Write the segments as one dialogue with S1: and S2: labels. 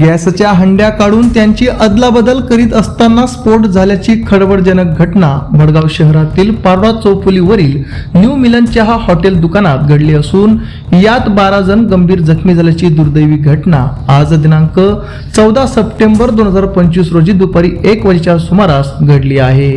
S1: गॅसच्या हंड्या काढून त्यांची अदलाबदल करीत असताना स्फोट झाल्याची खळबळजनक घटना भडगाव शहरातील पारडा चौफुलीवरील न्यू मिलन चहा हॉटेल दुकानात घडली असून यात बारा जण गंभीर जखमी झाल्याची दुर्दैवी घटना. आज दिनांक चौदा सप्टेंबर दोन हजार पंचवीस रोजी दुपारी एक वाजेच्या सुमारास घडली आहे.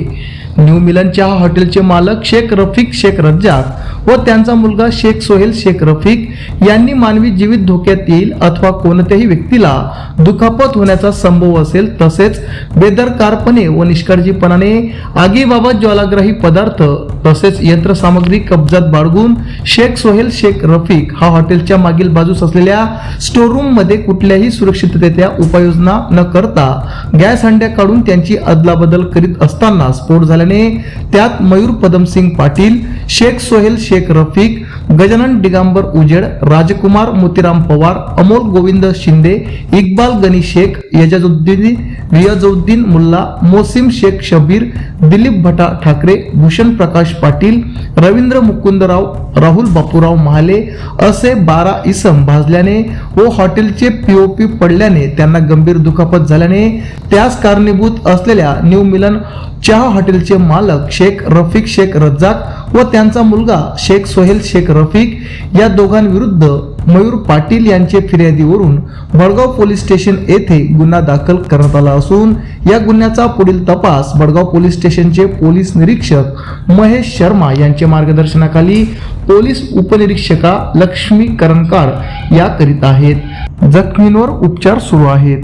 S1: न्यू मिलन चहा हॉटेलचे मालक शेख रफिक शेख रज्जाक व त्यांचा मुलगा शेख सोहेल शेख रफिक यांनी मानवी जीवित धोक्यात येईल अथवा कोणत्याही व्यक्तीला दुखापत होण्याचा संभव असेल तसेच बेदरकारपणे व निष्काळजीपणाने आगीबाबत ज्वालाग्राही पदार्थ तसेच यंत्रसामग्री कब्जात बाळगून शेख सोहेल शेख रफिक हा हॉटेलच्या मागील बाजूस असलेल्या स्टोरूममध्ये कुठल्याही सुरक्षिततेच्या उपाययोजना न करता गॅस हंड्या काढून त्यांची अदलाबदल करीत असताना स्फोट झाल्याने त्यात मयूर पदमसिंग पाटील शेख सोहेल शेख रफिक गजानन दिगांबर उजेड राजकुमार मोतीराम पवार अमोल गोविंद शिंदे इक्बाल गनी शेख यजाजुद्दीन रियाजुद्दीन मुल्ला मोसिम शेख शबीर दिलीप भटा ठाकरे भूषण प्रकाश पाटील रवींद्र मुकुंदराव राहुल बापूराव महाले असे बारा इसम भाजल्याने व हॉटेलचे पीओपी पडल्याने त्यांना गंभीर दुखापत झाल्याने त्यास कारणीभूत असलेल्या न्यू मिलन चहा हॉटेलचे मालक शेख रफिक शेख रज्जाक व त्यांचा मुलगा शेख सोहेल शेख रफिक या दोघांविरुद्ध मयूर पाटील यांचे फिर्यादीवरून बडगाव पोलीस स्टेशन येथे गुन्हा दाखल करण्यात आला असून या गुन्ह्याचा पुढील तपास बडगाव पोलीस स्टेशनचे पोलीस निरीक्षक महेश शर्मा यांच्या मार्गदर्शनाखाली पोलीस उपनिरीक्षका लक्ष्मी करणकार या करीत आहेत. जखमींवर उपचार सुरू आहेत.